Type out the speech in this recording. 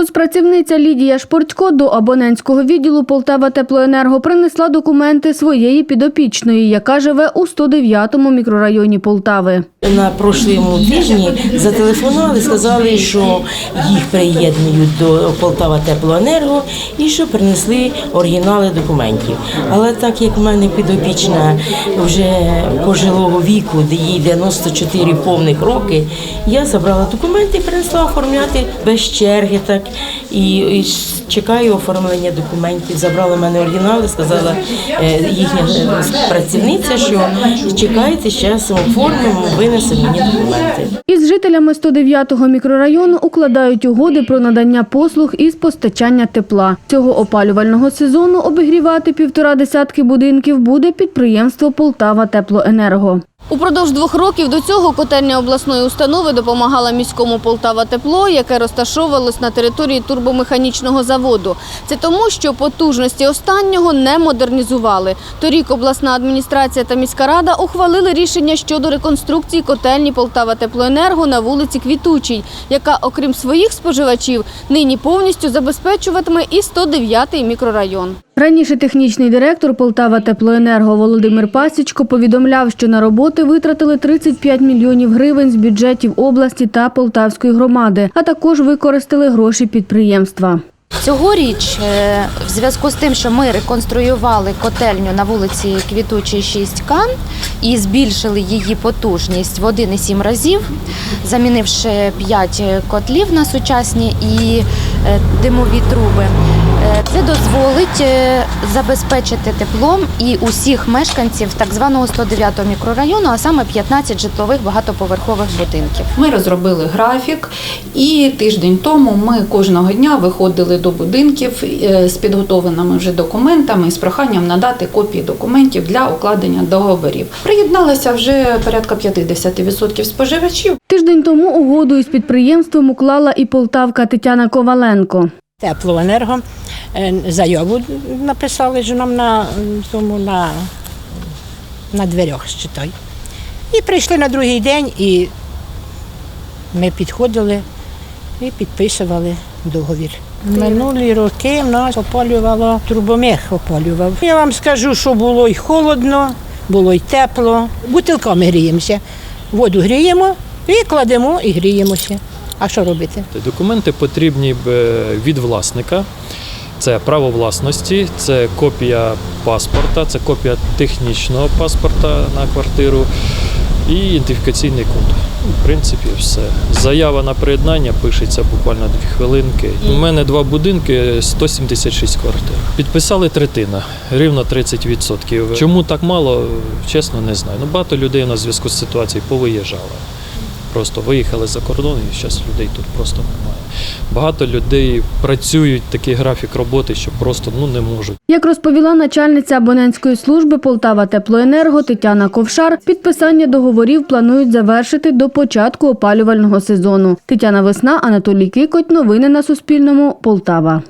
Соцпрацівниця Лідія Шпортько до абонентського відділу Полтава Теплоенерго принесла документи своєї підопічної, яка живе у 109-му мікрорайоні Полтави. На прошлому тижні зателефонували, сказали, що їх приєднують до Полтава Теплоенерго і що принесли оригінали документів. Але так як в мене підопічна вже пожилого віку, де їй 94 повних роки, я забрала документи і принесла оформляти без черги. Так і, і чекаю оформлення документів. Забрала в мене оригінали, сказала е, їхня е, працівниця, що чекайте, зараз оформимо, винесемо мені документи. Із жителями 109-го мікрорайону укладають угоди про надання послуг із постачання тепла. Цього опалювального сезону обігрівати півтора десятки будинків буде підприємство Полтава Теплоенерго. Упродовж двох років до цього котельня обласної установи допомагала міському Полтава Тепло, яке розташовувалось на території турбомеханічного заводу. Це тому, що потужності останнього не модернізували. Торік обласна адміністрація та міська рада ухвалили рішення щодо реконструкції котельні Полтава Теплоенерго на вулиці Квітучій, яка, окрім своїх споживачів, нині повністю забезпечуватиме і 109-й мікрорайон. Раніше технічний директор Полтава Теплоенерго Володимир Пасічко повідомляв, що на роботи витратили 35 мільйонів гривень з бюджетів області та Полтавської громади, а також використали гроші підприємства. Цьогоріч, е, в зв'язку з тим, що ми реконструювали котельню на вулиці Квітучій 6К і збільшили її потужність в 1,7 разів, замінивши 5 котлів на сучасні і е, димові труби. Е, Це дозволить е, забезпечити теплом і усіх мешканців так званого 109 мікрорайону, а саме 15 житлових багатоповерхових будинків. Ми розробили графік, і тиждень тому ми кожного дня виходили до будинків е, з підготовленими вже документами з проханням надати копії документів для укладення договорів. Приєдналося вже порядка 50% споживачів. Тиждень тому угоду із підприємством уклала і полтавка Тетяна Коваленко. Теплоенерго е, заяву написали ж нам на тому на, на дверях считай. І прийшли на другий день, і ми підходили і підписували договір. Минулі роки в нас опалювало турбомех опалював. Я вам скажу, що було й холодно, було й тепло. Бутилками гріємося. Воду гріємо і кладемо і гріємося. А що робити? Документи потрібні е, від власника. Це право власності, це копія паспорта, це копія технічного паспорта на квартиру і ідентифікаційний код. В принципі, все. Заява на приєднання пишеться буквально дві хвилинки. У мене два будинки, 176 квартир. Підписали третина, рівно 30%. Чому так мало, чесно, не знаю. Ну, багато людей у нас в зв'язку з ситуацією повиїжджало. Просто виїхали за кордон і зараз людей тут просто немає. Багато людей працюють такий графік роботи, що просто ну не можуть. Як розповіла начальниця абонентської служби Полтава Теплоенерго Тетяна Ковшар, підписання договорів планують завершити до початку опалювального сезону. Тетяна Весна, Анатолій Кикоть. Новини на Суспільному. Полтава.